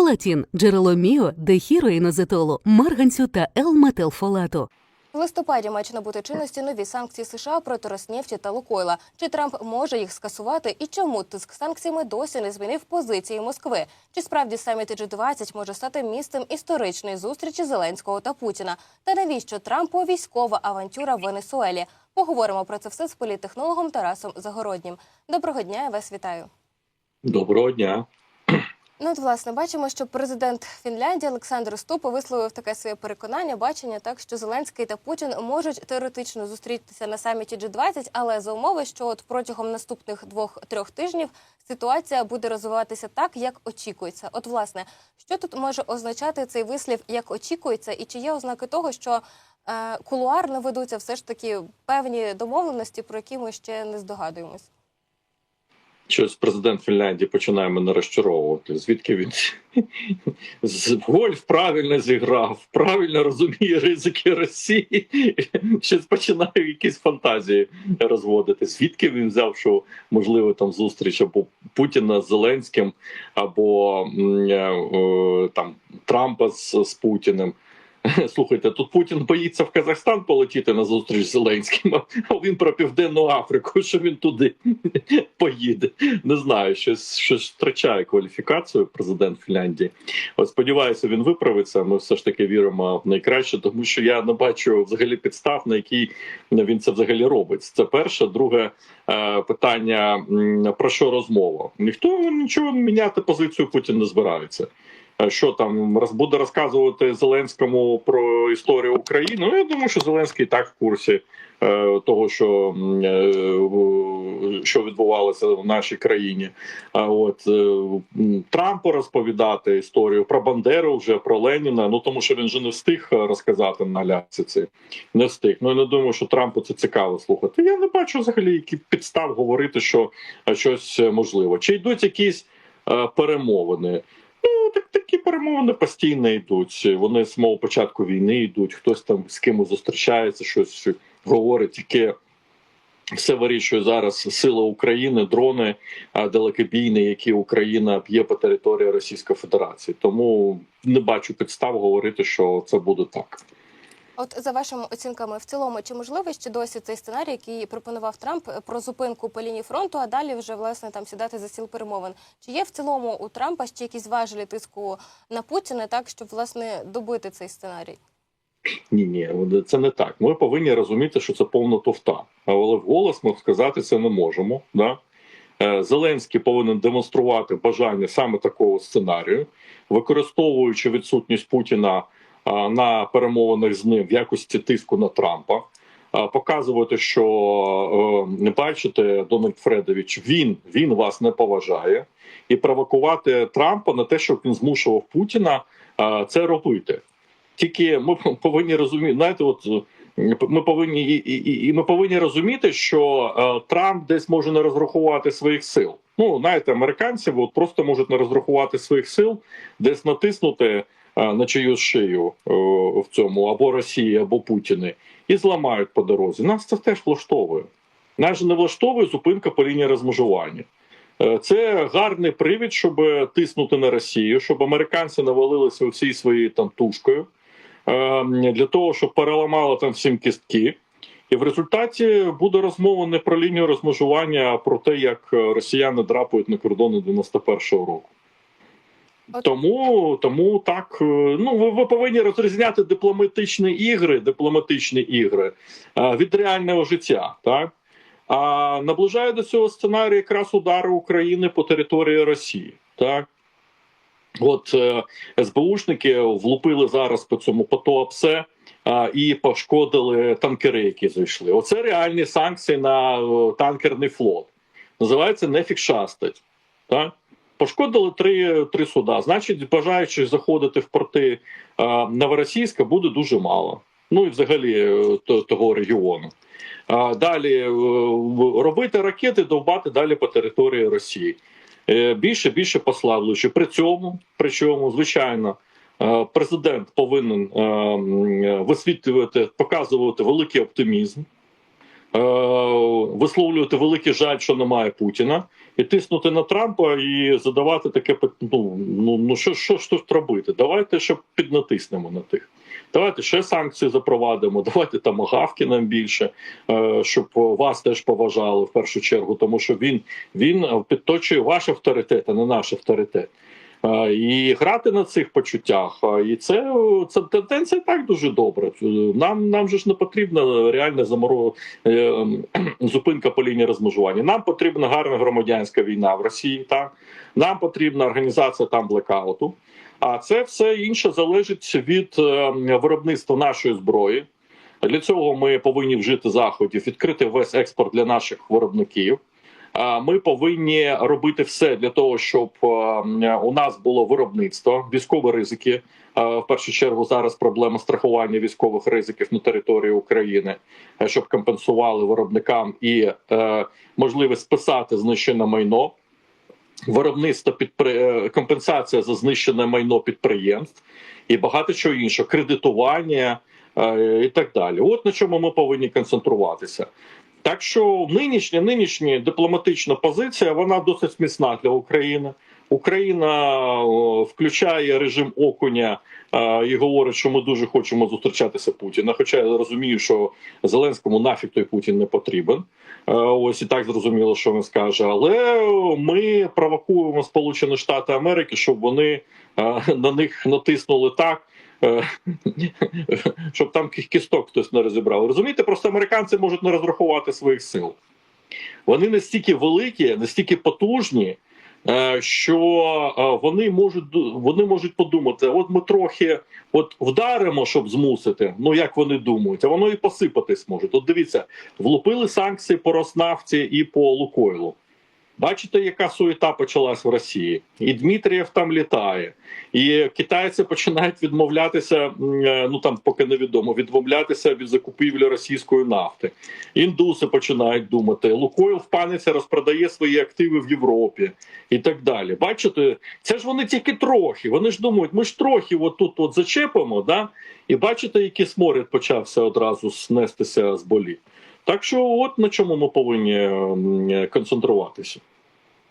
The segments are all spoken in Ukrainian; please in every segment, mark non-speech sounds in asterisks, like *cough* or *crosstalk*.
Фолатін – джерело міо, дехіроїнозетолу, марганцю та Л-метилфолату. В листопаді мають набути чинності нові санкції США проти Роснефті та Лукойла. Чи Трамп може їх скасувати і чому тиск санкціями досі не змінив позиції Москви? Чи справді саміт G20 може стати місцем історичної зустрічі Зеленського та Путіна? Та навіщо Трампу військова авантюра в Венесуелі? Поговоримо про це все з політтехнологом Тарасом Загороднім. Доброго дня, я вас вітаю. Доброго дня. Ну, от, власне, бачимо, що президент Фінляндії Олександр Ступа висловив таке своє переконання, бачення, так що Зеленський та Путін можуть теоретично зустрітися на саміті G20, але за умови, що от протягом наступних двох-трьох тижнів ситуація буде розвиватися так, як очікується. От, власне, що тут може означати цей вислів, як очікується, і чи є ознаки того, що е, кулуарно ведуться все ж таки певні домовленості, про які ми ще не здогадуємось? Щось президент Фінляндії починає мене розчаровувати. Звідки він з гольф правильно зіграв, правильно розуміє ризики Росії. Щось починає якісь фантазії розводити. Звідки він взяв, що можливо там зустріч або Путіна з Зеленським, або е, там Трампа з, з Путіним. *laughs* Слухайте, тут Путін боїться в Казахстан полетіти на зустріч з Зеленським, *laughs* а він про Південну Африку, що він туди *laughs* поїде. Не знаю, щось щось втрачає кваліфікацію президент Фінляндії. От сподіваюся, він виправиться. Ми все ж таки віримо в найкраще, тому що я не бачу взагалі підстав, на якій він це взагалі робить. Це перше. Друге е, питання про що розмова? Ніхто нічого міняти позицію Путін не збирається. Е, Що там буде розказувати Зеленському про історію України? Ну я думаю, що Зеленський так в курсі е, того, що, е, що відбувалося в нашій країні. А от Трампу розповідати історію про Бандеру, вже про Леніна. Ну тому що він же не встиг розказати на ляці це. Не встиг. Ну я не думаю, що Трампу це цікаво слухати. Я не бачу взагалі які підстав говорити, що щось можливо. Чи йдуть якісь перемовини? Ну, так такі перемовини постійно йдуть. Вони з мого початку війни йдуть. Хтось там з кимось зустрічається, щось говорить, яке все вирішує зараз сила України, дрони далекобійні, які Україна б'є по території Російської Федерації. Тому не бачу підстав говорити, що це буде так. От за вашими оцінками, в цілому, чи можливий ще досі цей сценарій, який пропонував Трамп е, про зупинку по лінії фронту, а далі вже власне там сідати за стіл перемовин? Чи є в цілому у Трампа ще якісь важелі тиску на Путіна, так щоб власне добити цей сценарій? Ні, ні, це не так. Ми повинні розуміти, що це повна тофта. Але вголос ми сказати це не можемо. Да? Е, Зеленський повинен демонструвати бажання саме такого сценарію, використовуючи відсутність Путіна на перемовинах з ним в якості тиску на Трампа. Показувати, що е, не бачите, Дональд Фредович, він, він вас не поважає, і провокувати Трампа на те, щоб він змушував Путіна це робити. Тільки ми повинні розуміти, знаєте, от ми повинні і, і, і ми повинні розуміти, що е, Трамп десь може не розрахувати своїх сил. Ну знаєте, американці от просто можуть не розрахувати своїх сил, десь натиснути на чиюсь шию е, в цьому або Росії, або Путіни, і зламають по дорозі. Нас це теж влаштовує. Нас не влаштовує зупинка по лінії розмежування. Е, Це гарний привід, щоб тиснути на Росію, щоб американці навалилися всі свої там тушкою е, для того, щоб переламали там всім кістки. І в результаті буде розмова не про лінію розмежування, а про те, як е, росіяни драпають на кордони 91-го року. Тому, тому так, е, ну ви, ви повинні розрізняти дипломатичні ігри, дипломатичні ігри е, від реального життя. Так? А наближає до цього сценарію якраз удари України по території Росії. Так? От е, СБУшники влупили зараз по цьому по ТОАПСЕ а, і пошкодили танкери, які зайшли. Оце реальні санкції на танкерний флот. Називається нефік шастать. Так? Пошкодили три, три суда. Значить, бажаючих заходити в порти а, Новоросійська буде дуже мало. Ну і взагалі е, того регіону. А, далі е, робити ракети, довбати далі по території Росії. Е, Більше більше послаблюючи. При цьому, при чому, звичайно, е, президент повинен е, висвітлювати, показувати великий оптимізм. Висловлювати великий жаль, що немає Путіна, і тиснути на Трампа і задавати таке ну, ну, ну що, що ж тут робити? Давайте ще піднатиснемо на тих. Давайте ще санкції запровадимо. *laughs* Давайте там гавки нам більше, е, щоб вас теж поважали в першу чергу, тому що він, він е, підточує ваш авторитет, а не наш авторитет. Е, І грати на цих почуттях, е, і це, це тенденція так дуже добре. Нам нам же ж не потрібна реальна заморо е, ем, *clears throat* зупинка по лінії розмежування. Нам потрібна гарна громадянська війна в Росії. Так нам потрібна організація там блекауту. А це все інше залежить від е, виробництва нашої зброї. Для цього ми повинні вжити заходів, відкрити весь експорт для наших виробників. Ми повинні робити все для того, щоб у нас було виробництво, військові ризики. В першу чергу зараз проблема страхування військових ризиків на території України, щоб компенсували виробникам і е, можливість списати знищене майно, виробництво підпри... е, компенсація за знищене майно підприємств і багато чого іншого, кредитування е, і так далі. От на чому ми повинні концентруватися. Так що нинішня нинішня дипломатична позиція вона досить смісна для України. Україна включає режим окуня і говорить, що ми дуже хочемо зустрічатися Путіна. Хоча я розумію, що Зеленському нафіг той Путін не потрібен. Ось і так зрозуміло, що він скаже. Але ми провокуємо Сполучені Штати Америки, щоб вони на них натиснули так. Е, *laughs* Щоб там кісток хтось не розібрав. Розумієте, просто американці можуть не розрахувати своїх сил. Вони настільки великі, настільки потужні, е, що е, вони можуть вони можуть подумати: от ми трохи от вдаримо, щоб змусити. Ну як вони думають, а воно і посипатись може. От дивіться, влупили санкції по Роснафті і по Лукойлу. Бачите, яка суєта почалась в Росії, і Дмитрієв там літає, і китайці починають відмовлятися. е, Ну там поки невідомо, відмовлятися від закупівлі російської нафти. Індуси починають думати. Лукойл в паниці розпродає свої активи в Європі і так далі. Бачите, це ж вони тільки трохи. Вони ж думають, ми ж трохи от тут от зачепимо, да? і бачите, який сморід почався одразу снестися з боліт. Так що, от на чому ми повинні концентруватися.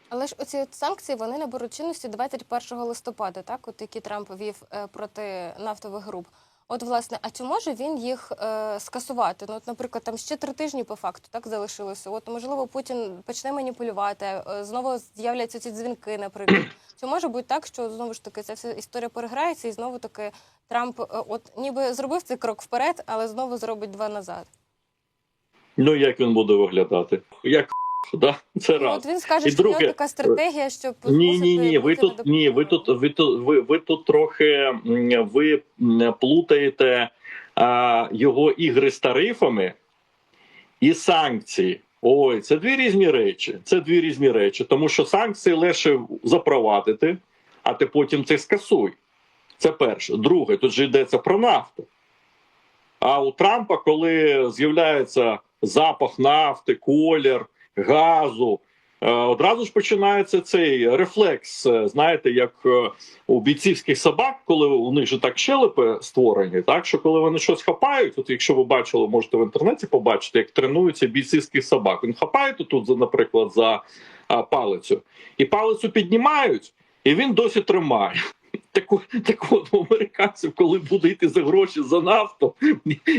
Але ж оці от санкції вони наберуть чинності 21 листопада, так, от які Трамп ввів е, проти нафтових груп. От, власне, а чи може він їх е, скасувати? Ну, от, наприклад, там ще три тижні по факту так залишилося. От можливо, Путін почне маніпулювати, е, знову з'являться ці дзвінки, наприклад. *clears throat* Чи може бути так, що знову ж таки ця вся історія переграється, і знову таки Трамп, е, от ніби зробив цей крок вперед, але знову зробить два назад. Ну як він буде виглядати? Як *laughs* да? це Ну, раз. от він скаже, І що друге, така стратегія, щоб Ні, ні, ні. Ви тут ні, ви тут ви тут ви, ви тут трохи ви плутаєте а, його ігри з тарифами і санкції. Ой, це дві різні речі. Це дві різні речі, тому що санкції легше запровадити, а ти потім це скасуй. Це перше. Друге, тут же йдеться про нафту. А у Трампа, коли з'являється запах нафти, колір, газу, е, одразу ж починається цей рефлекс. е, Знаєте, як е, у бійцівських собак, коли у них же так щелепи створені, так що коли вони щось хапають, от якщо ви бачили, можете в інтернеті побачити, як тренуються бійцівських собак. Він хапає тут, наприклад, за палицю, і палицю піднімають, і він досі тримає. Так, от- у американців, коли буде йти за гроші за нафту,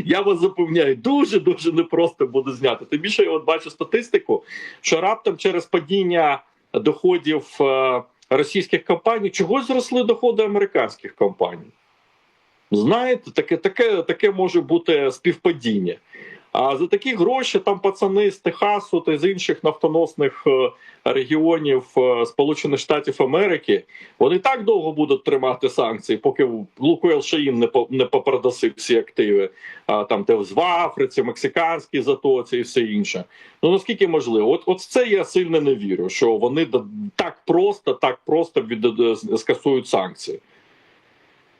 я вас запевняю, дуже дуже непросто буде зняти. Тим більше я от бачу статистику, що раптом через падіння доходів е, російських компаній чогось зросли доходи американських компаній. Знаєте, таке, таке, таке може бути співпадіння. А за такі гроші там пацани з Техасу та з інших нафтоносних е, регіонів е, Сполучених Штатів Америки вони так довго будуть тримати санкції, поки Лукойл їм не по не попродасив всі активи. А там те в Африці, мексиканській затоці і все інше. Ну наскільки можливо, от от це я сильно не вірю, що вони так просто, так просто від скасують санкції.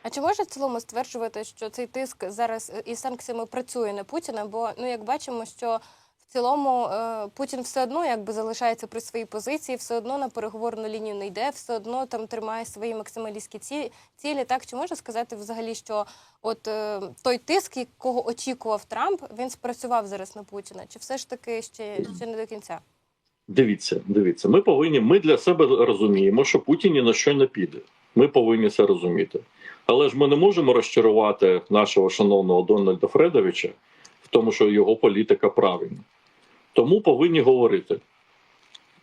А чи може в цілому стверджувати, що цей тиск зараз е, із санкціями працює на Путіна? Бо ну як бачимо, що в цілому е, Путін все одно якби залишається при своїй позиції, все одно на переговорну лінію не йде, все одно там тримає свої максималістські цілі. Так чи можна сказати взагалі, що от е, той тиск, якого очікував Трамп, він спрацював зараз на Путіна? Чи все ж таки ще, ще не до кінця? Дивіться, дивіться, ми повинні, ми для себе розуміємо, що Путін ні на що не піде. Ми повинні це розуміти. Але ж ми не можемо розчарувати нашого шановного Дональда Фредовича в тому, що його політика правильна. Тому повинні говорити: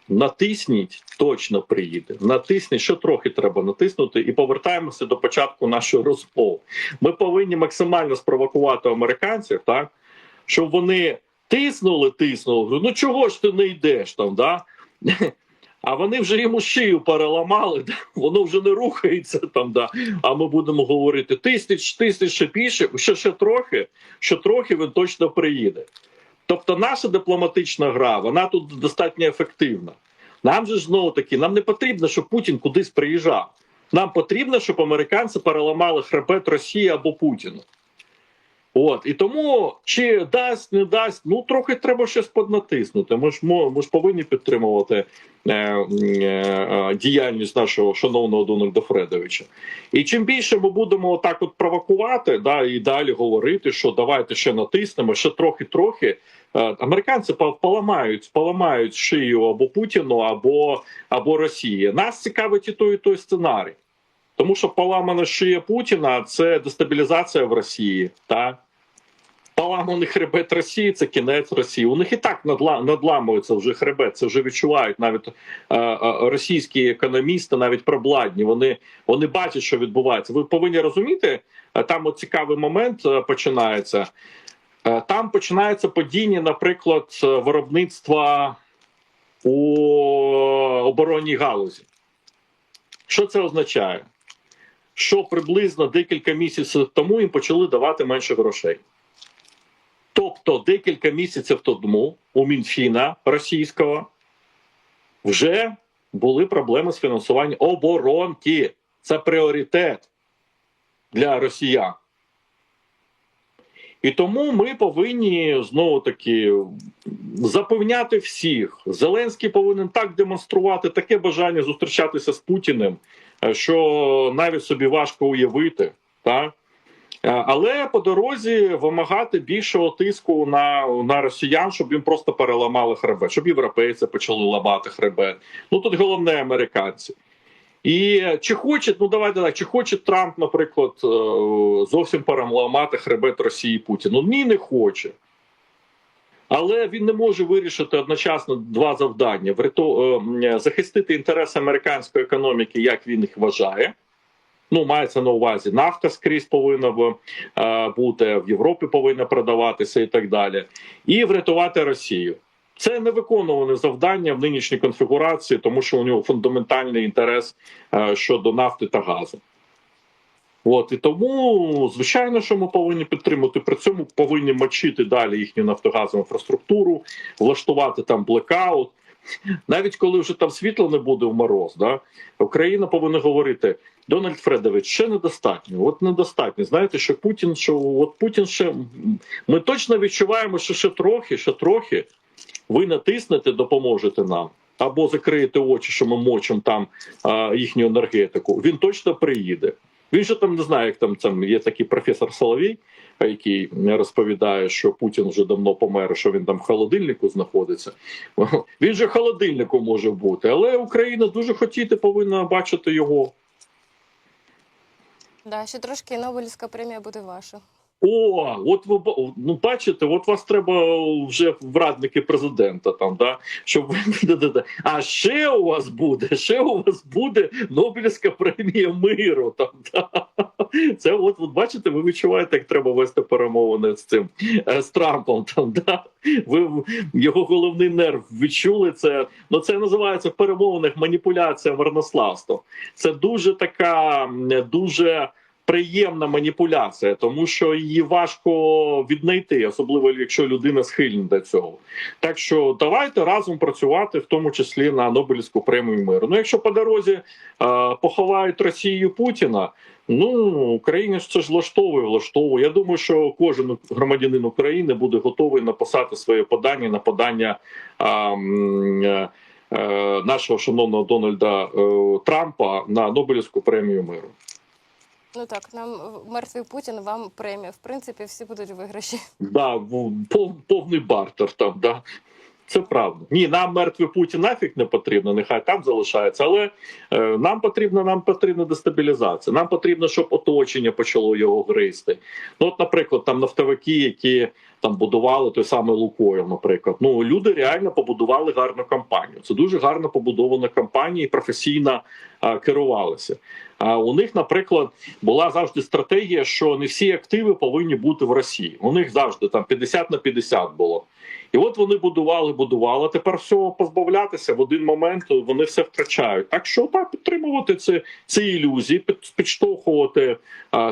натисніть, точно приїде. Натисніть, що трохи треба натиснути, і повертаємося до початку нашої розмови. Ми повинні максимально спровокувати американців, так щоб вони тиснули, тиснули. Ну чого ж ти не йдеш там? да? А вони вже йому шию переламали, *laughs* да? воно вже не рухається там. Да? А ми будемо говорити: тисяч, тисяч ще більше, ще, ще трохи, ще трохи він точно приїде. Тобто, наша дипломатична гра, вона тут достатньо ефективна. Нам же знову таки, нам не потрібно, щоб Путін кудись приїжджав. Нам потрібно, щоб американці переламали хребет Росії або Путіну. От і тому чи дасть, не дасть, ну трохи треба щось поднатиснути. Ми ж ми ж повинні підтримувати е, е, е, діяльність нашого шановного Дональда Фредовича. І чим більше ми будемо отак от провокувати, да, і далі говорити, що давайте ще натиснемо, ще трохи-трохи. е, Американці поламають, поламають шию або Путіну, або, або Росії. Нас цікавить і той, і той сценарій. Тому що поламана шия Путіна це дестабілізація в Росії. Та? Поламаний хребет Росії це кінець Росії. У них і так надламується вже хребет. Це вже відчувають навіть е, е, російські економісти, навіть пробладні. Вони, вони бачать, що відбувається. Ви повинні розуміти, е, там от цікавий момент починається. Там починається падіння, наприклад, виробництва у оборонній галузі. Що це означає? Що приблизно декілька місяців тому їм почали давати менше грошей. Тобто декілька місяців тому у Мінфіна російського вже були проблеми з фінансуванням оборонки. Це пріоритет для росіян. І тому ми повинні знову таки запевняти всіх. Зеленський повинен так демонструвати таке бажання зустрічатися з Путіним, е, що навіть собі важко уявити. Так? Е, Але по дорозі вимагати більшого тиску на, на росіян, щоб їм просто переламали хребет, щоб європейці почали ламати хребет. Ну тут головне американці. І чи хоче, ну давайте так, чи хоче Трамп, наприклад, е, зовсім переламати хребет Росії Путіну? Ні, не хоче. Але він не може вирішити одночасно два завдання: е, захистити інтереси американської економіки, як він їх вважає. Ну, мається на увазі, нафта скрізь повинна е, бути, в Європі повинна продаватися і так далі. І врятувати Росію. Це невиконуване завдання в нинішній конфігурації, тому що у нього фундаментальний інтерес е, щодо нафти та газу. От і тому, звичайно, що ми повинні підтримати. При цьому повинні мочити далі їхню нафтогазову інфраструктуру, влаштувати там блекаут. Навіть коли вже там світла не буде в мороз, да, Україна повинна говорити: Дональд Фредович, ще недостатньо. От недостатньо. Знаєте, що Путін, що от Путін ще ми точно відчуваємо, що ще трохи, ще трохи ви натиснете, допоможете нам. Або закриєте очі, що ми мочимо там а, їхню енергетику. Він точно приїде. Він же там не знає, як там, там є такий професор Соловій, який розповідає, що Путін вже давно помер, що він там в холодильнику знаходиться. *laughs* Він же холодильником може бути, але Україна дуже хотіти повинна бачити його. Да, ще трошки Нобелівська премія буде ваша. О, от ви ну бачите, от вас треба вже в радники президента там, да, щоб ви. *laughs* А ще у вас буде, ще у вас буде Нобелівська премія миру. Там *laughs* да. це, от, от бачите, ви відчуваєте, як треба вести перемовини з цим е, з Трампом. Там да ви його головний нерв відчули це. Ну це називається в перемовинах маніпуляція марнославством. Це дуже така дуже приємна маніпуляція, тому що її важко віднайти, особливо якщо людина схильна до цього. Так що давайте разом працювати, в тому числі на Нобелівську премію миру. Ну, якщо по дорозі е, поховають Росію Путіна. Ну Україні ж це ж влаштовує, влаштовує. Я думаю, що кожен громадянин України буде готовий написати своє подання на подання е, е, нашого шановного Дональда е, Трампа на Нобелівську премію миру. Ну так, нам мертвий Путін, вам премія. В принципі, всі будуть виграші. Да, пов, повний бартер там, да. Це правда. Ні, нам мертвий Путін нафіг не потрібно, нехай там залишається. Але е, нам потрібна нам потрібна дестабілізація. Нам потрібно, щоб оточення почало його гризти. Ну, от, наприклад, там нафтовики, які там будували той самий Лукойл, наприклад. Ну люди реально побудували гарну кампанію. Це дуже гарно побудована кампанія і професійно а, керувалися. А у них, наприклад, була завжди стратегія, що не всі активи повинні бути в Росії. У них завжди там 50 на 50 було. І от вони будували, будували. Тепер всього позбавлятися в один момент вони все втрачають. Так що так підтримувати це ці ілюзії, підштовхувати,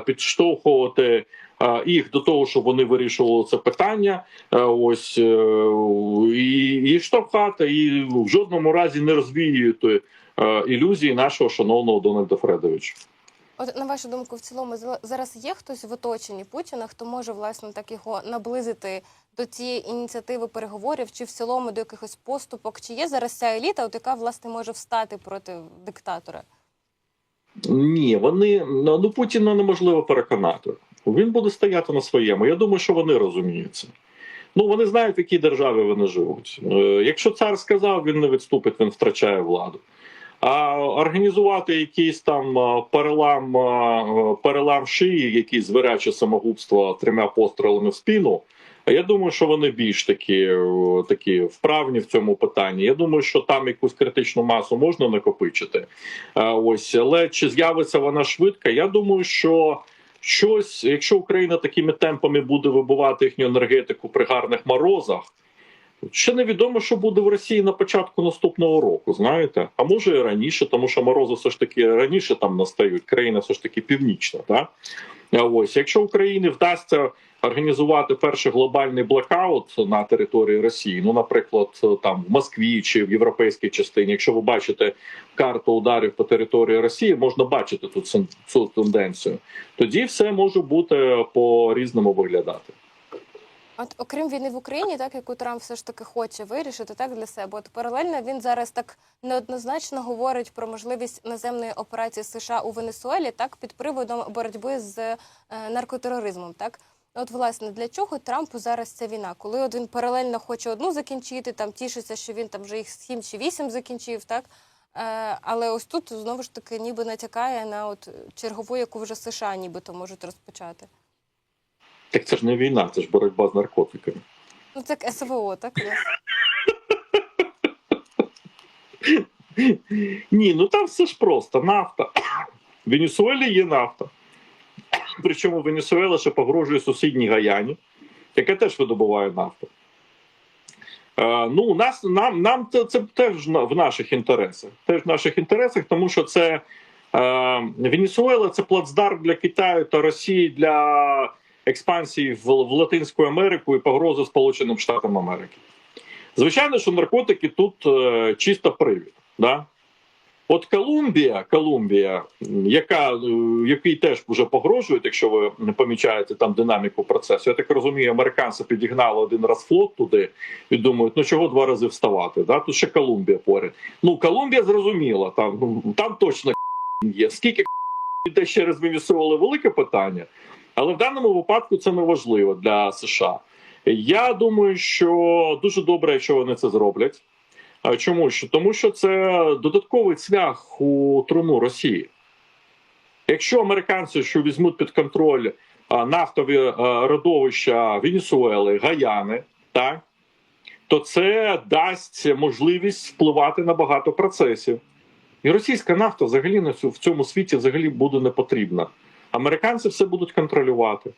підштовхувати їх до того, щоб вони вирішували це питання. Ось е, і, і штовхати, і в жодному разі не розвіювати е, ілюзії нашого шановного Дональда Фредовича. От на вашу думку, в цілому зараз є хтось в оточенні Путіна, хто може власне так його наблизити до цієї ініціативи переговорів, чи в цілому до якихось поступок? Чи є зараз ця еліта, от яка власне може встати проти диктатора? Ні, вони ну, Путіна неможливо переконати. Він буде стояти на своєму. Я думаю, що вони розуміють це. Ну вони знають, в якій державі вони живуть. Е, Якщо цар сказав, він не відступить, він втрачає владу. А організувати якийсь там перелам, перелам шиї, якісь звіряче самогубство трьома пострілами в спину. Я думаю, що вони більш такі, е, такі вправні в цьому питанні. Я думаю, що там якусь критичну масу можна накопичити. Ось, але чи з'явиться вона швидко? Я думаю, що щось, якщо Україна такими темпами буде вибувати їхню енергетику при гарних морозах. Ще невідомо, що буде в Росії на початку наступного року, знаєте, а може і раніше, тому що морози все ж таки раніше там настають. Країна все ж таки північна. Так? А ось якщо Україні вдасться організувати перший глобальний блокаут на території Росії, ну, наприклад, там в Москві чи в європейській частині, якщо ви бачите карту ударів по території Росії, можна бачити тут цю тенденцію. Тоді все може бути по різному виглядати. От окрім війни в Україні, так яку Трамп все ж таки хоче вирішити так для себе. От паралельно він зараз так неоднозначно говорить про можливість наземної операції США у Венесуелі, так під приводом боротьби з е, наркотероризмом. Так, от власне для чого Трампу зараз ця війна? Коли от він паралельно хоче одну закінчити, там тішиться, що він там вже їх сім чи вісім закінчив, так. Е, але ось тут знову ж таки ніби натякає на от чергову, яку вже США нібито можуть розпочати. Так це ж не війна, це ж боротьба з наркотиками. Ну це СВО, так? Ні, ну там все ж просто нафта. В Венесуелі є нафта. Причому Венесуела ще погрожує сусідній Гаяні, яка теж видобуває нафту. Е, ну, у нас нам, нам це, це теж в наших інтересах. Теж в наших інтересах, тому що це е, Венесуела це плацдарм для Китаю та Росії для експансії в, в Латинську Америку і погрози Сполученим Штатам Америки. Звичайно, що наркотики тут е, чисто привід. Да? От Колумбія, Колумбія, яка е, який теж вже погрожує, якщо ви не помічаєте там динаміку процесу. Я так розумію, американці підігнали один раз флот туди і думають, ну чого два рази вставати? Да? Тут ще Колумбія поряд. Ну Колумбія зрозуміла, там ну, там точно є. Скільки *laughs* йде через Венесуели, велике питання. Але в даному випадку це не важливо для США. Я думаю, що дуже добре, якщо вони це зроблять. Чому що? Тому що це додатковий цвях у труну Росії. Якщо американці що візьмуть під контроль нафтові родовища Венесуели, Гаяни, так, то це дасть можливість впливати на багато процесів. І російська нафта взагалі в цьому світі взагалі буде не потрібна. Американці все будуть контролювати.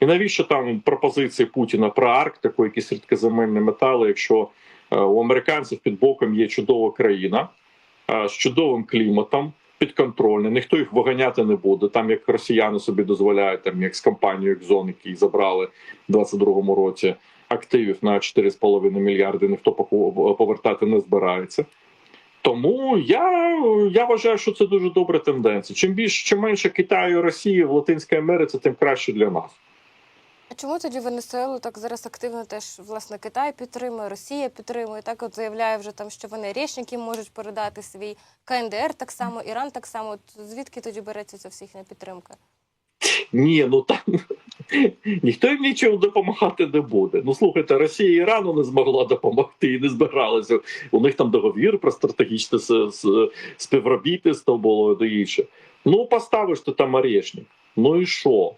І навіщо там пропозиції Путіна про Арктику, якісь рідкоземельні метали, якщо е, у американців під боком є чудова країна е, з чудовим кліматом, підконтрольні, ніхто їх виганяти не буде. Там як росіяни собі дозволяють, там як з компанією Exxon, які забрали в 22-му році активів на 4,5 мільярди, ніхто повертати не збирається. Тому я, я вважаю, що це дуже добра тенденція. Чим більше, чим менше Китаю Росії в Латинській Америці, тим краще для нас. А чому тоді Венесуелу так зараз активно теж власне Китай підтримує, Росія підтримує? Так от заявляє вже там, що вони річники можуть передати свій КНДР так само, Іран так само. От звідки тоді береться ця всіх підтримка? Ні, ну там ніхто їм нічого допомагати не буде. Ну слухайте, Росія Ірану не змогла допомогти і не збиралася. У них там договір про стратегічне співробітництво було до інше. Ну, поставиш ти там орешник. Ну і що?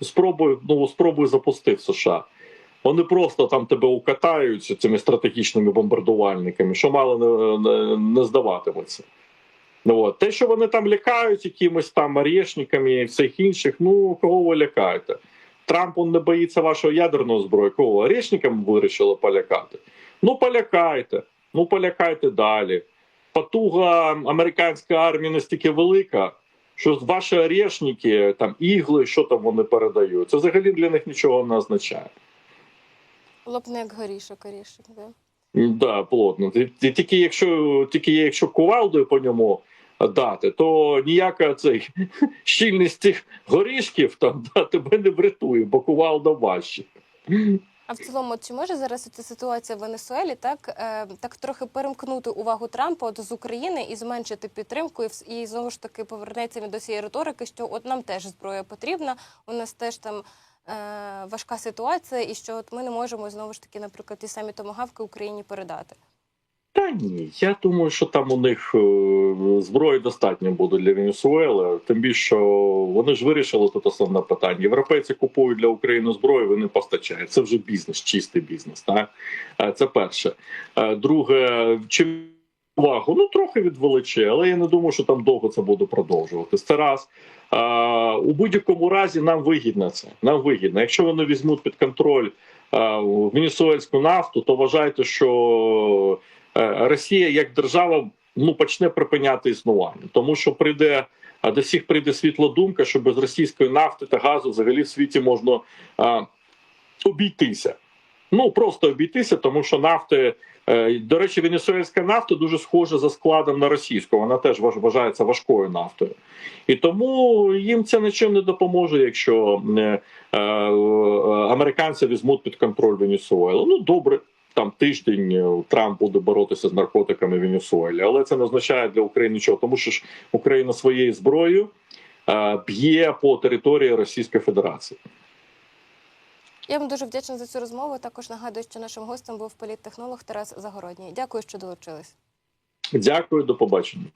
Спробуй, ну спробуй запусти в США. Вони просто там тебе укатають цими стратегічними бомбардувальниками, що мало не, не, не здаватиметься. Ну, от. Те, що вони там лякають якимось там орешниками і всіх інших, ну кого ви лякаєте? Трамп он не боїться вашого ядерного зброї, кого вирішили полякати? Ну, полякайте, ну полякайте далі. Потуга американської армії настільки велика, що ваші орешники, там ігли, що там вони передають, це взагалі для них нічого не означає. Лопне як горішок, орішок. Да? Да, плотно. Ті- ті- Тільки якщо тільки якщо кувалдою по ньому дати, то ніяка цей *laughs* щільність цих горішків там *laughs* да, тебе не врятує, бо кувалда важче. А в цілому, чи може зараз ця ситуація в Венесуелі так, е, так трохи перемкнути увагу Трампа от з України і зменшити підтримку, і, і знову ж таки повернеться він до цієї риторики, що от нам теж зброя потрібна, у нас теж там е, важка ситуація, і що от ми не можемо знову ж таки, наприклад, ті самі томагавки Україні передати. Та ні, я думаю, що там у них е, зброї достатньо буде для Венесуели. Тим більше вони ж вирішили тут основне питання. Європейці купують для України зброю, вони постачають. Це вже бізнес, чистий бізнес. Так? Е, Це перше. Е, Друге, чи увагу? Ну трохи відвеличе, але я не думаю, що там довго це буде продовжуватись. Це раз. У будь-якому разі нам вигідно це. Нам вигідно. Якщо вони візьмуть під контроль венесуельську нафту, то вважайте, що Росія як держава ну почне припиняти існування, тому що прийде до всіх прийде світла думка, що без російської нафти та газу взагалі в світі можна а, обійтися. Ну просто обійтися, тому що нафти. е, До речі, венесуельська нафта дуже схожа за складом на російську. Вона теж важ- вважається важкою нафтою, і тому їм це нічим не допоможе, якщо е, е, е, американці візьмуть під контроль Венесуелу. Ну добре, там тиждень е, Трамп буде боротися з наркотиками в Венесуелі, але це не означає для України нічого, тому що ж Україна своєю зброєю е, б'є по території Російської Федерації. Я вам дуже вдячна за цю розмову. Також нагадую, що нашим гостем був політтехнолог Тарас Загородній. Дякую, що долучились. Дякую, до побачення.